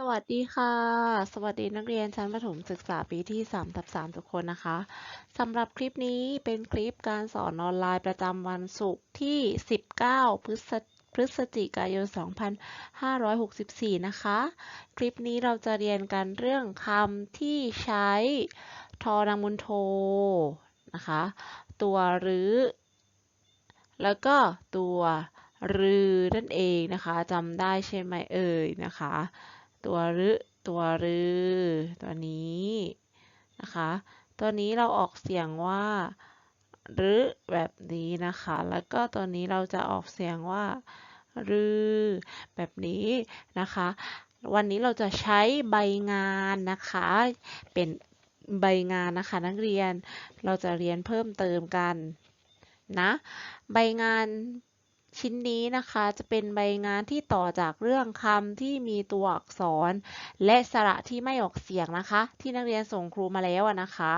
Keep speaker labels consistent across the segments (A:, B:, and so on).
A: สวัสดีค่ะ สวัสดีนักเรียนชั้นประถมศึกษาปีที่3ทับ3ทุกคนนะคะสำหรับคลิปนี้เป็นคลิปการสอนออนไลน์ประจำวันศุกร์ที่ 19 พฤศพฤศจิกายน 2564 นะคะ คลิปนี้เราจะเรียนกันเรื่องคำที่ใช้ทอนามุนโทนะคะ ตัวหรือ แล้วก็ตัวรือนั่นเองนะคะจำได้ใช่ไหมเอ่ยนะคะ ตัวรึตัวรือ ตัวนี้นะคะ ตัวนี้เราออกเสียงว่ารึแบบนี้นะคะ แล้วก็ตัวนี้เราจะออกเสียงว่ารือแบบนี้นะคะ วันนี้เราจะใช้ใบงานนะคะ เป็นใบงานนะคะ นักเรียนเราจะเรียนเพิ่มเติมกันนะ ใบงาน ชิ้นนี้นะคะจะเป็นใบงานที่ต่อจากเรื่องคำที่มีตัวอักษร และสระที่ไม่ออกเสียงนะคะ ที่นักเรียนส่งครูมาแล้วนะคะ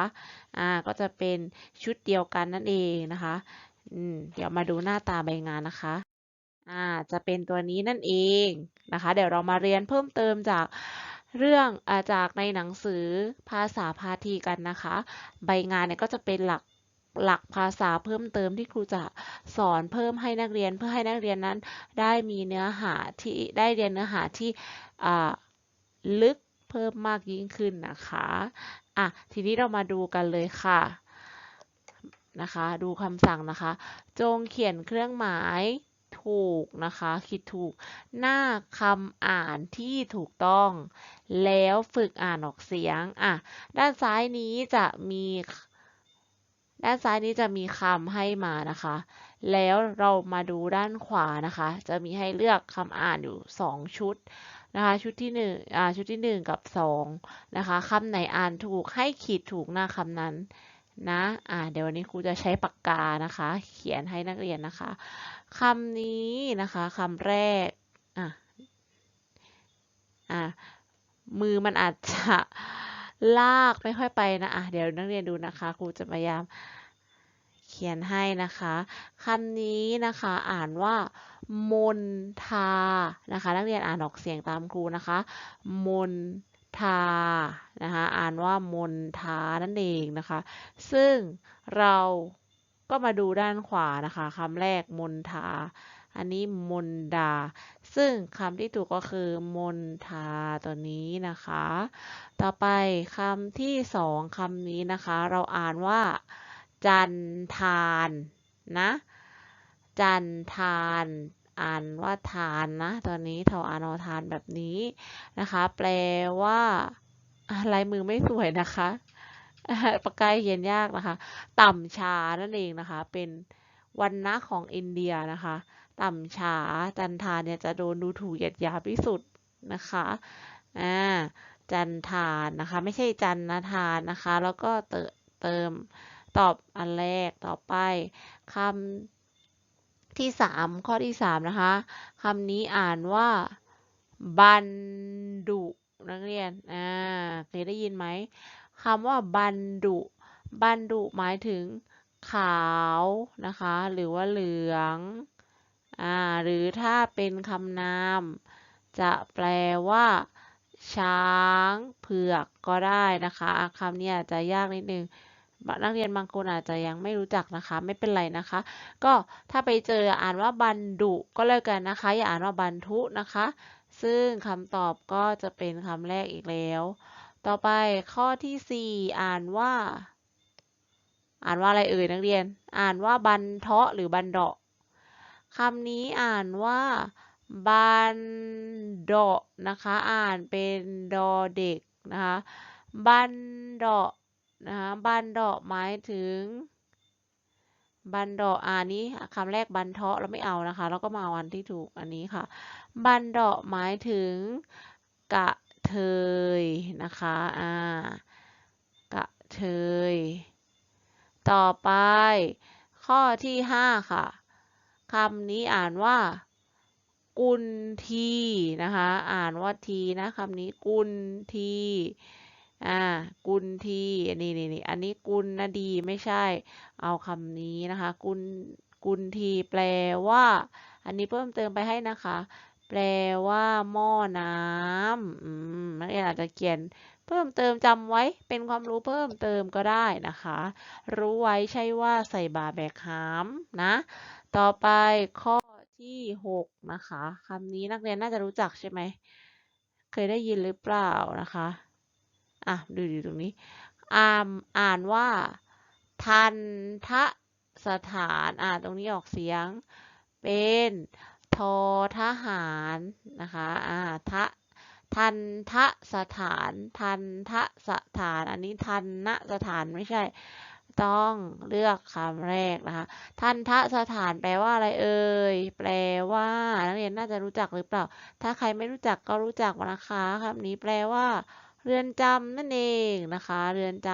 A: อ่าก็จะเป็นชุดเดียวกันนั่นเองนะคะอืมเดี๋ยวมาดูหน้าตาใบงานนะคะอ่าจะเป็นตัวนี้นั่นเองนะคะ เดี๋ยวเรามาเรียนเพิ่มเติมจากเรื่องอาจากในหนังสือภาษาพาทีกันนะคะ ใบงานเนี่ยก็จะเป็นหลัก หลักภาษาเพิ่มเติมที่ครูจะสอนเพิ่มให้นักเรียนเพื่อให้นักเรียนนั้น ได้มีเนื้อหาที่ได้เรียนเนื้อหาที่ลึกเพิ่มมากยิ่งขึ้นนะคะอะทีนี้เรามาดูกันเลยค่ะนะคะ ดูคำสั่งนะคะ จงเขียนเครื่องหมายถูกนะคะคิดถูกหน้าคำอ่านที่ถูกต้อง แล้วฝึกอ่านออกเสียงอะด้านซ้ายนี้จะมี ด้านซ้ายนี้จะมีคำให้มานะคะ แล้วเรามาดูด้านขวานะคะ จะมีให้เลือกคำอ่านอยู่ 2 ชุดนะคะชุดที่1อ่าชุดที่ 1 กับ 2 นะคะคำไหนอ่านถูกให้ขีดถูกหน้าคำนั้นนะอ่าเดี๋ยววันนี้ครูจะใช้ปากกานะคะ เขียนให้นักเรียนนะคะคำนี้นะคะคำแรกอะอะมือมันอาจจะ ลากไม่ค่อยไปนะอะเดี๋ยวนักเรียนดูนะคะครูจะพยายามเขียนให้นะคะคำนี้นะคะอ่านว่ามนทานะคะ นักเรียนอ่านออกเสียงตามครูนะคะ มนทานะคะอ่านว่ามนทานั่นเองนะคะ ซึ่งเราก็มาดูด้านขวานะคะคำแรกมนทา อันนี้มนดา ซึ่งคำที่ถูกก็คือมนทาตัวนี้นะคะ ต่อไปคำที่สองคำนี้นะคะ เราอ่านว่า จันทานนะ จันทานอ่านว่าทานนะตอนนี้เทาอานอทานแบบนี้นะคะ แปลว่าลายมือไม่สวยนะคะปากกาเขียนยากนะคะ ต่ำชานั่นเองนะคะ เป็น วันนะของอินเดียนะคะ ต่ำชาจันทานเนี่ยจะโดนดูถูกเหยียดหยามที่สุดนะคะอ่าจันทานนะคะ ไม่ใช่จันนทานนะคะ แล้วก็เติมตอบอันแรกต่อไปคำที่สามข้อที่สามนะคะคำนี้อ่านว่าบันดุนักเรียนอ่าเคยได้ยินไหมคำว่าบันดุบันดุหมายถึง ขาวนะคะ หรือว่าเหลืองอ่าหรือถ้าเป็นคำนาม จะแปลว่า ช้างเผือกก็ได้นะคะคำนี้อาจจะยากนิดนึงนักเรียนบางคนอาจจะยังไม่รู้จักนะคะ ไม่เป็นไรนะคะ ก็ถ้าไปเจออ่านว่าบันดุก็แล้วกันนะคะ อย่าอ่านว่าบันทุนะคะ ซึ่งคำตอบก็จะเป็นคำแรกอีกแล้ว ต่อไปข้อที่ 4 อ่านว่า อ่านว่าอะไรเอ่ยนักเรียน อ่านว่าบันเทาะหรือบันเดาะคำนี้อ่านว่าบันเดอนะคะ อ่านเป็นดอเด็กนะคะบันเดอนะคะบันเดอหมายถึง บันเดออ่านี้คำแรกบันเทาะเราไม่เอานะคะ แล้วก็มาวันที่ถูกอันนี้ค่ะ บันเดอหมายถึงกะเทยนะคะอ่ากะเทย ต่อไป ข้อที่ 5 ค่ะคำนี้อ่านว่า กุลทีนะคะ อ่านว่าทีนะคำนี้กุลทีอ่ากุลทีนี่นี่นี่อันนี้กุลนดีไม่ใช่ เอาคำนี้นะคะ กุลกุลทีแปลว่า อันนี้เพิ่มเติมไปให้นะคะ แปลว่าหม้อน้ำอืมนักเรียนอาจจะเขียน เพิ่มเติมจำไว้เป็นความรู้เพิ่มเติมก็ได้นะคะ รู้ไว้ใช่ว่าใส่บาแบกหามนะ ต่อไปข้อที่ 6 นะคะคำนี้นักเรียนน่าจะรู้จักใช่ไหม เคยได้ยินหรือเปล่านะคะ อะ ดูดูตรงนี้อ่านอ่านว่า ทันทะสถานอ่าตรงนี้ออกเสียง เป็นทอทหารนะคะอ่าทะ ทันทะสถาน ทันทะสถาน อันนี้ทันนะสถานไม่ใช่ ต้องเลือกคำแรกนะคะ ทันทะสถานแปลว่าอะไรเอ่ย แปลว่า นักเรียนน่าจะรู้จักหรือเปล่า ถ้าใครไม่รู้จักก็รู้จักนะคะคำนี้แปลว่า เรือนจำนั่นเองนะคะ เรือนจ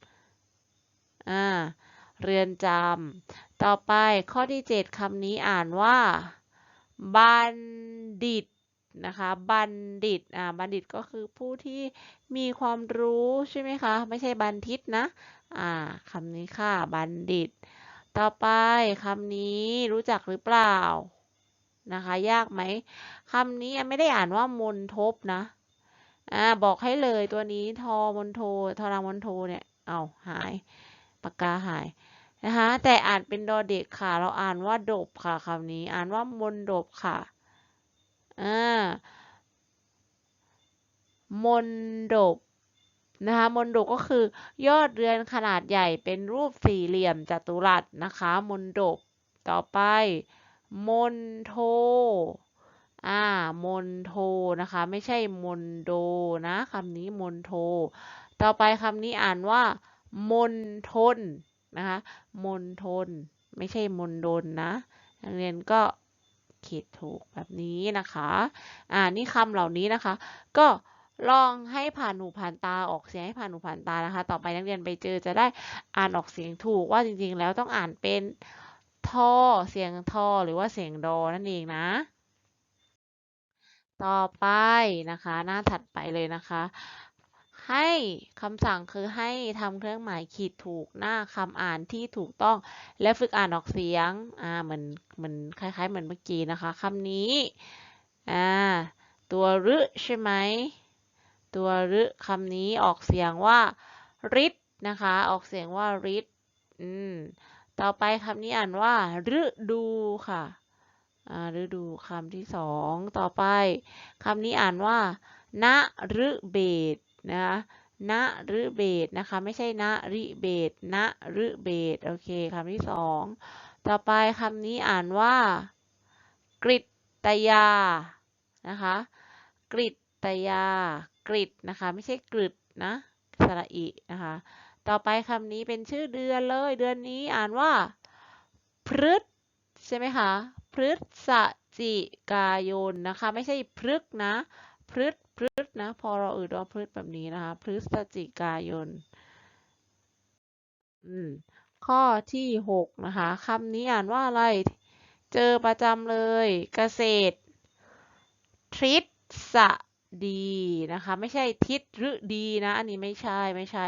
A: ำอ่า เรือนจำ ต่อไปข้อที่ 7คำนี้อ่านว่า บัณฑิต นะคะ บัณฑิต อ่า บัณฑิตก็คือผู้ที่มีความรู้ใช่ไหมคะ ไม่ใช่บัณฑิตนะ อ่าคำนี้ค่ะ บัณฑิต ต่อไปคำนี้รู้จักหรือเปล่า นะคะ ยากไหมคำนี้ไม่ได้อ่านว่ามนทบนะ อ่า บอกให้เลยตัวนี้ทอมนโททอรามนโทเนี่ย เอาหาย ปากกาหายนะคะ แต่อ่านเป็นดอเด็กค่ะ เราอ่านว่าดบค่ะคำนี้ อ่านว่ามนดบค่ะ อ่ามนดบนะคะมนดบก็คือยอดเรือนขนาดใหญ่เป็นรูปสี่เหลี่ยมจัตุรัสนะคะ มนดบต่อไป มนโทอ่ามนโทนะคะ ไม่ใช่มนโดนะคำนี้มนโท ต่อไปคำนี้อ่านว่า มนทนนะคะ มนทน ไม่ใช่มนดนนะนักเรียนก็ ขียนถูกแบบนี้นะคะ อ่านี่คำเหล่านี้นะคะ ก็ลองให้ผ่านหูผ่านตาออกเสียงให้ผ่านหูผ่านตานะคะ ต่อไปนักเรียนไปเจอจะได้อ่านออกเสียงถูกว่าจริงๆ แล้วต้องอ่านเป็นทอเสียงทอหรือว่าเสียงดอนั่นเองนะ ต่อไปนะคะ หน้าถัดไปเลยนะคะ ให้คำสั่งคือให้ทำเครื่องหมายขีดถูกหน้าคำอ่านที่ถูกต้อง และฝึกอ่านออกเสียงอ่าเหมือนเหมือนคล้าย ๆ เหมือนเมื่อกี้นะคะคำนี้อ่าตัวรึใช่ไหมตัวรึคำนี้ออกเสียงว่าริดนะคะ ออกเสียงว่าริดอืมต่อไปคำนี้อ่านว่าฤดูค่ะอ่าฤดูคำที่สองต่อไปคำนี้อ่านว่าณฤเบศ นะคะณฤเบศนะคะไม่ใช่ณริเบศณฤเบศโอเคคำที่สองต่อไปคำนี้อ่านว่า กริตยานะคะกริตยากริตนะคะไม่ใช่กริดนะสระอินะคะต่อไปคำนี้เป็นชื่อเดือนเลยเดือนนี้อ่านว่า พฤษใช่ไหมคะพฤศจิกายนนะคะไม่ใช่พฤกนะ พฤษพฤษนะ พอเราอืดว่าพฤษแบบนี้นะคะ พฤศจิกายน อืม ข้อที่หกนะคะคำนี้อ่านว่าอะไร เจอประจำเลย เกษตร ทฤษฎีนะคะ ไม่ใช่ทิศฤดีนะ อันนี้ไม่ใช่ไม่ใช่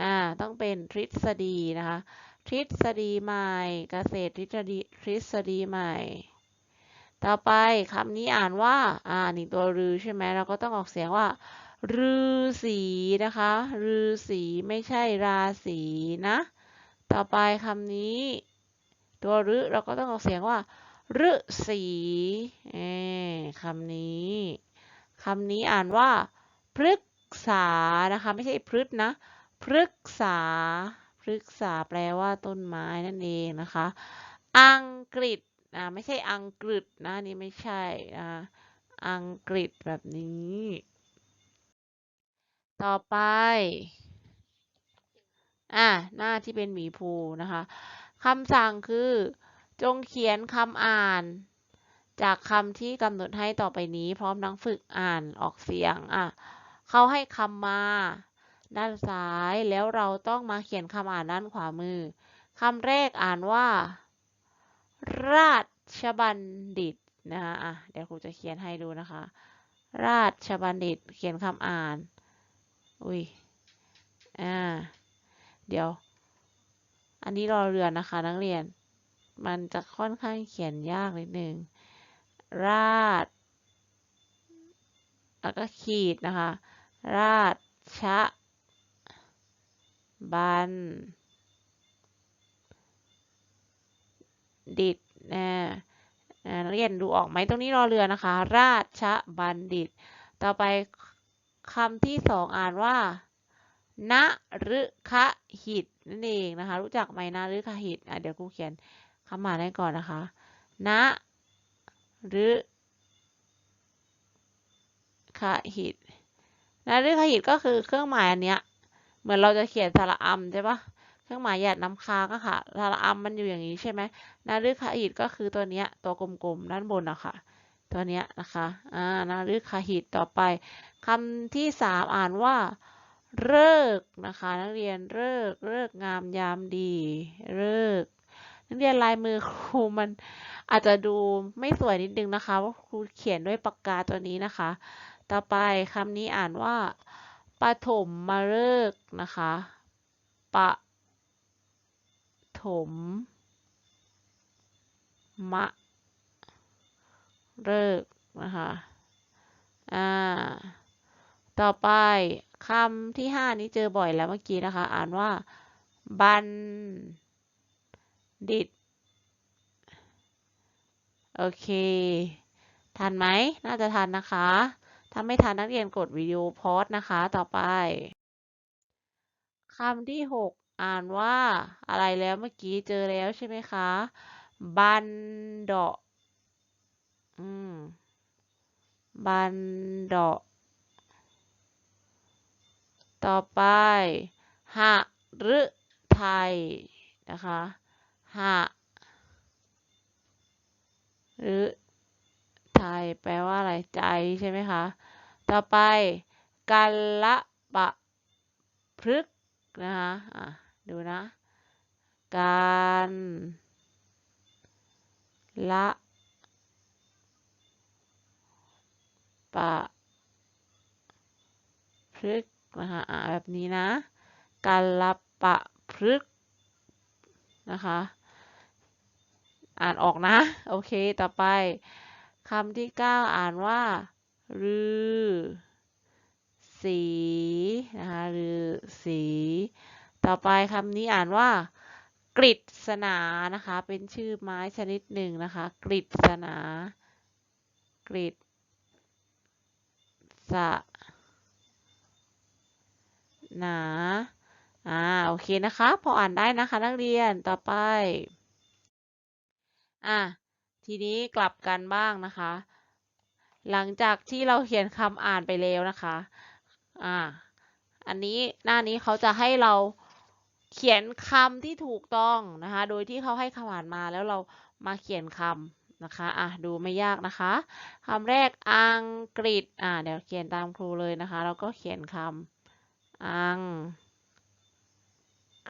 A: อ่า ต้องเป็นทฤษฎีนะคะ ทฤษฎีใหม่ เกษตรทฤษฎีทฤษฎีใหม่ ต่อไปคำนี้อ่านว่า อ่านี่ตัวรือใช่ไหมเราก็ต้องออกเสียงว่าฤาษีนะคะฤาษีไม่ใช่ราศีนะ ต่อไปคำนี้ ตัวรึเราก็ต้องออกเสียงว่าฤาษีเอคำนี้คำนี้อ่านว่า พฤกษานะคะ ไม่ใช่พฤษนะ พฤกษา พฤกษาแปลว่าต้นไม้นั่นเองนะคะ อังกฤษ อ่าไม่ใช่อังกฤษนะนี่ไม่ใช่อ่าอังกฤษแบบนี้ ต่อไปอ่าหน้าที่เป็นหมีภูนะคะคำสั่งคือจงเขียนคำอ่าน จากคำที่กำหนดให้ต่อไปนี้พร้อมทั้งฝึกอ่านออกเสียงอะเขาให้คำมา ด้านซ้ายแล้วเราต้องมาเขียนคำอ่านด้านขวามือคำแรกอ่านว่า ราชบัณฑิตนะคะอะเดี๋ยวครูจะเขียนให้ดูนะคะ ราชบัณฑิตเขียนคำอ่าน อุ้ย อ่า เดี๋ยว อันนี้รอเรือนะคะ นักเรียน มันจะค่อนข้างเขียนยากนิดนึง ราช แล้วก็ขีดนะคะ ราชบัณฑิต นะนักเรียนดูออกไหมตรงนี้รอเรือนะคะ ราชบัณฑิต ต่อไปคำที่สองอ่านว่านฤคหิตนั่นเองนะคะ รู้จักไหมนฤคหิตอะเดี๋ยวครูเขียนคำหมายให้ก่อนนะคะนฤคหิตนฤคหิตก็คือเครื่องหมายอันเนี้ย เหมือนเราจะเขียนสระอัมใช่ปะ เครื่องหมายหยาดน้ำค้างอะค่ะสระอัมมันอยู่อย่างนี้ใช่ไหมนาฤคหิตก็คือตัวเนี้ย ตัวกลมๆด้านบนอะค่ะ ตัวเนี้ยนะคะ อ่า นาฤคหิตต่อไปคำที่สามอ่านว่าเลิกนะคะ นักเรียนเลิกเลิกงามยามดีเลิกนักเรียนลายมือครูมันอาจจะดูไม่สวยนิดนึงนะคะว่าครูเขียนด้วยปากกาตัวนี้นะคะ ต่อไปคำนี้อ่านว่าปฐมมาเลิกนะคะปะ ถม มะ เลิกนะคะ อ่า ต่อไปคำที่ห้านี้เจอบ่อยแล้วเมื่อกี้นะคะ อ่านว่า บัณฑิตโอเค ทันไหม น่าจะทันนะคะ ถ้าไม่ทันนักเรียนกดวิดีโอพอสนะคะ ต่อไปคำที่หก อ่านว่าอะไรแล้วเมื่อกี้เจอแล้วใช่ไหมคะ บันดาอืม บันดาต่อไปหะหรือไทยนะคะหะหรือไทยแปลว่าอะไรใจใช่ไหมคะ ต่อไปกัลละปะพฤกนะคะะ ดูนะ การละปะพฤกนะคะอ่าแบบนี้นะ การละปะพฤกนะคะอ่านออกนะ โอเค ต่อไปคำที่เก้าอ่านว่ารือสีนะคะรือสี ต่อไปคำนี้อ่านว่ากฤษณานะคะ เป็นชื่อไม้ชนิดหนึ่งนะคะกฤษณากฤษสนาอ่าโอเคนะคะพออ่านได้นะคะนักเรียนต่อไปอะทีนี้กลับกันบ้างนะคะ หลังจากที่เราเขียนคำอ่านไปแล้วนะคะอ่าอันนี้หน้านี้เขาจะให้เรา เขียนคำที่ถูกต้องนะคะ โดยที่เขาให้คำอ่านมาแล้วเรามาเขียนคำนะคะอะดูไม่ยากนะคะคำแรกอังกฤษอ่าเดี๋ยวเขียนตามครูเลยนะคะ แล้วก็เขียนคำอัง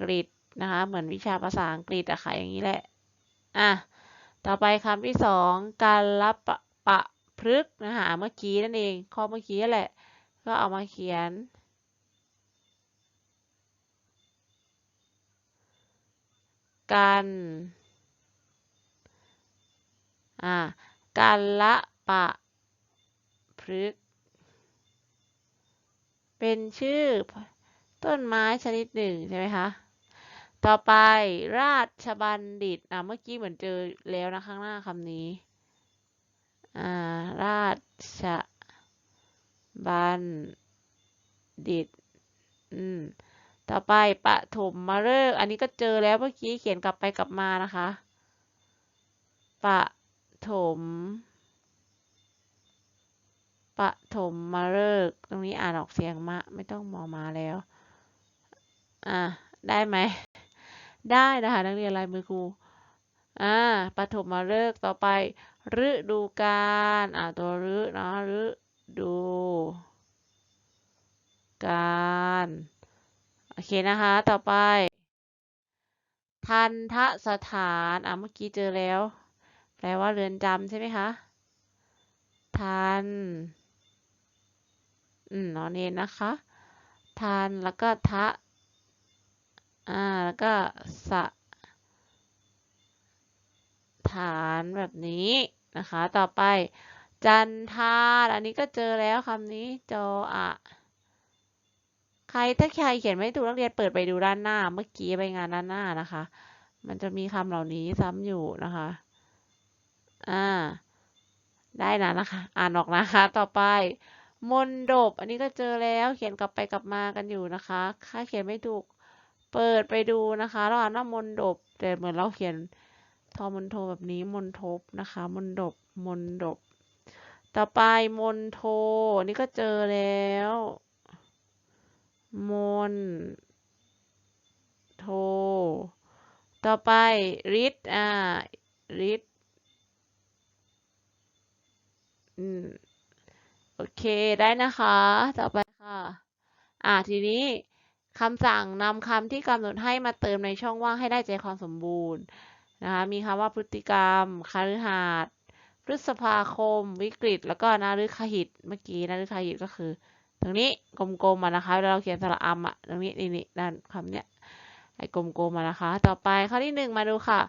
A: กฤษนะคะ เหมือนวิชาภาษาอังกฤษอะค่ะอย่างนี้แหละอะต่อไปคำที่สองการรับปะปะพฤกนะคะเมื่อกี้นั่นเองข้อเมื่อกี้แหละ ก็เอามาเขียน กันอ่าการละปะพฤก เป็นชื่อต้นไม้ชนิดหนึ่งใช่ไหมคะ ต่อไปราชบัณฑิต อะ เมื่อกี้เหมือนเจอแล้วนะข้างหน้าคำนี้ อ่า ราชบัณฑิต อืม ต่อไปปฐมมาเลิกอันนี้ก็เจอแล้วเมื่อกี้เขียนกลับไปกลับมานะคะปฐมปฐมมาเลิกตรงนี้อ่านออกเสียงมะ ไม่ต้องมอมาแล้ว อ่าได้ไหม ได้นะคะนักเรียนลายมือครูอ่าปฐมมาเลิกต่อไปฤดูกาลอ่าตัวฤเนาะฤดูกาล โอเคนะคะ ต่อไป ทันทสถานอ่าเมื่อกี้เจอแล้ว แปลว่าเรือนจำใช่ไหมคะ ทัน อืมนอนเนนะคะทานแล้วก็ทะ อ่า แล้วก็สะฐานแบบนี้นะคะ ต่อไป จันทานอันนี้ก็เจอแล้วคำนี้ จออะ ใครถ้าใครเขียนไม่ถูกนักเรียนเปิดไปดูด้านหน้า เมื่อกี้ไปงานด้านหน้านะคะ มันจะมีคำเหล่านี้ซ้ำอยู่นะคะ อ่า ได้นะนะคะ อ่านออกนะคะ ต่อไป มนดบ อันนี้ก็เจอแล้ว เขียนกลับไปกลับมากันอยู่นะคะ ถ้าเขียนไม่ถูก เปิดไปดูนะคะ เราอ่านว่ามนดบ แต่เหมือนเราเขียนทอมนโทแบบนี้มนทบนะคะ มนดบ มนดบ ต่อไปมนโทอันนี้ก็เจอแล้ว มนโท ต่อไปริดอ่าริดอืมโอเคได้นะคะ ต่อไปค่ะ อ่าทีนี้คำสั่งนำคำที่กำหนดให้มาเติมในช่องว่างให้ได้ใจความสมบูรณ์นะคะมีคำว่าพฤติกรรมคฤหาสน์พฤษภาคม วิกฤต แล้วก็นาฤคหิต เมื่อกี้นาฤคหิตก็คือ ตรงนี้กลมๆมานะคะเวลาเราเขียนสระอัมอะตรงนี้นี่นี่ด้านคำเนี้ยไอ้กลมๆมานะคะ ต่อไปข้อที่หนึ่งมาดูค่ะ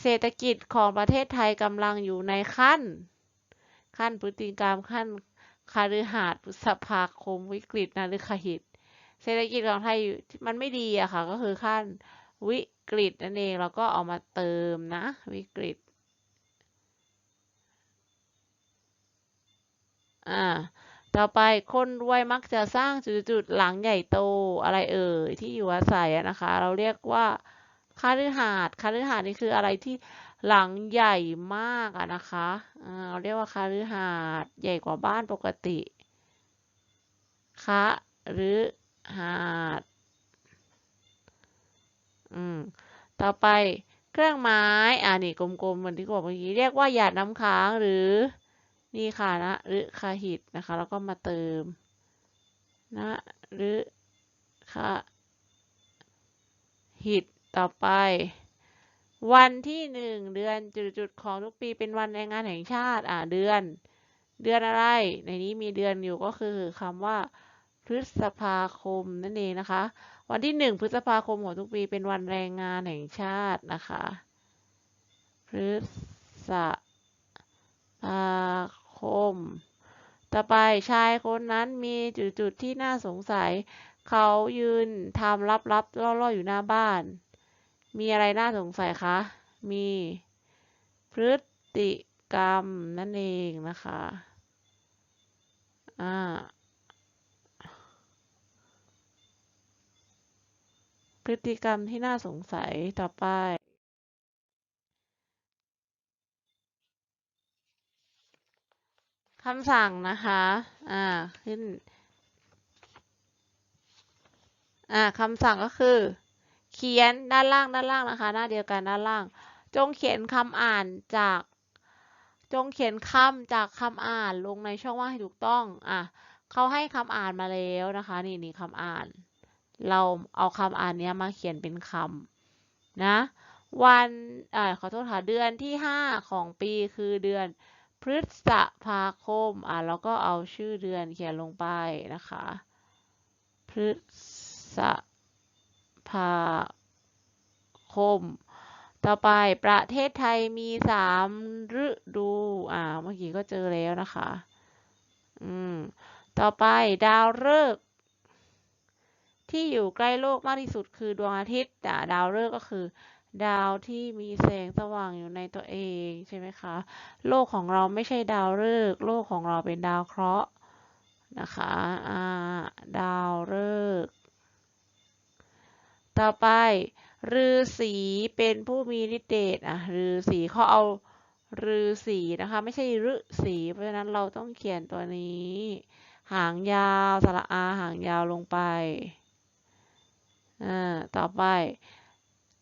A: เศรษฐกิจของประเทศไทยกำลังอยู่ในขั้น ขั้นพฤติกรรมขั้นคาฤหาสพฤษภาคมวิกฤตนาฤคหิต เศรษฐกิจของไทยมันไม่ดีอะค่ะ ก็คือขั้นวิกฤตนั่นเองเราก็เอามาเติมนะ วิกฤต อ่า ต่อไปคนรวยมักจะสร้างจุดๆหลังใหญ่โตอะไรเอ่ยที่อยู่อาศัยนะคะ เราเรียกว่าคาฤหาสน์คาฤหาสน์นี่คืออะไรที่หลังใหญ่มากอะนะคะเราเรียกว่าคาฤหาสน์ใหญ่กว่าบ้านปกติคาฤหาสน์อืมต่อไปเครื่องไม้อ่านี่กลมๆเหมือนที่บอกเมื่อกี้เรียกว่าหยาดน้ำค้างหรือ นี่ค่ะนะหรือคาหิตนะคะ แล้วก็มาเติมนะหรือคาหิตต่อไป วันที่หนึ่งเดือนจุดๆของทุกปีเป็นวันแรงงานแห่งชาติอ่าเดือน เดือนอะไร ในนี้มีเดือนอยู่ก็คือคำว่าพฤษภาคมนั่นเองนะคะ วันที่หนึ่งพฤษภาคมของทุกปีเป็นวันแรงงานแห่งชาตินะคะ พฤษภาค ม ต่อไปชายคนนั้นมีจุดๆที่น่าสงสัย เขายืนทำลับๆล่อๆอยู่หน้าบ้าน มีอะไรน่าสงสัยคะ มีพฤติกรรมนั่นเองนะคะ อ่า พฤติกรรมที่น่าสงสัยต่อไปำสั่งนะคะ อ่า ขึ้น อ่าคำสั่งก็คือ เขียนด้านล่างด้านล่างนะคะ หน้าเดียวกันด้านล่าง จงเขียนคำอ่านจาก จงเขียนคำจากคำอ่านลงในช่องว่างให้ถูกต้อง อะเขาให้คำอ่านมาแล้วนะคะ นี่นี่คำอ่าน เราเอาคำอ่านเนี้ยมาเขียนเป็นคำนะ วันอ่าขอโทษค่ะเดือนที่ห้าของปีคือเดือน พฤษภาคม อะแล้วก็เอาชื่อเดือนเขียนลงไปนะคะ พฤษภาคม ต่อไปประเทศไทยมีสามฤดู อ่า เมื่อกี้ก็เจอแล้วนะคะ อืม ต่อไปดาวฤกษ์ที่อยู่ใกล้โลกมากที่สุดคือดวงอาทิตย์อ่ดาวฤกษ์ก็คือ ดาวที่มีแสงสว่างอยู่ในตัวเองใช่ไหมคะ โลกของเราไม่ใช่ดาวฤกษ์โลกของเราเป็นดาวเคราะห์นะคะดาวฤกษ์ต่อไปฤาษีเป็นผู้มีฤทธิ์เดชอะฤาษีเขาเอาฤาษีนะคะ ไม่ใช่ฤาษีเพราะฉะนั้นเราต้องเขียนตัวนี้ หางยาวสระอาหางยาวลงไปอ่าต่อไป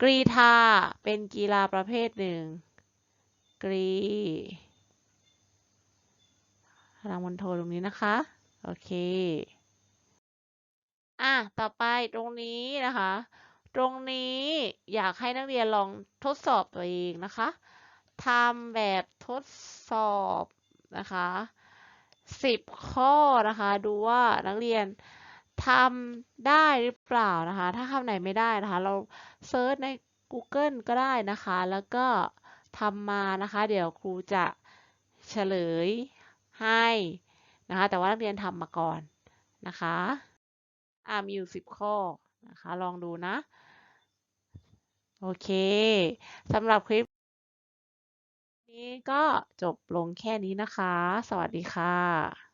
A: กรีธาเป็นกีฬาประเภทหนึ่ง กรีพลังมันโทตรงนี้นะคะ โอเค อะ ต่อไปตรงนี้นะคะ ตรงนี้อยากให้นักเรียนลองทดสอบตัวเองนะคะทำแบบทดสอบนะคะสิบข้อนะคะ ดูว่านักเรียน ทำได้หรือเปล่านะคะ ถ้าคำไหนไม่ได้นะคะ เราเซิร์ชใน Google ก็ได้นะคะ แล้วก็ทำมานะคะ เดี๋ยวครูจะเฉลยให้นะคะ แต่ว่านักเรียนทำมาก่อนนะคะอ่ามีอยู่สิบข้อนะคะ ลองดูนะ โอเคสำหรับคลิป นี้ก็จบลงแค่นี้นะคะ สวัสดีค่ะ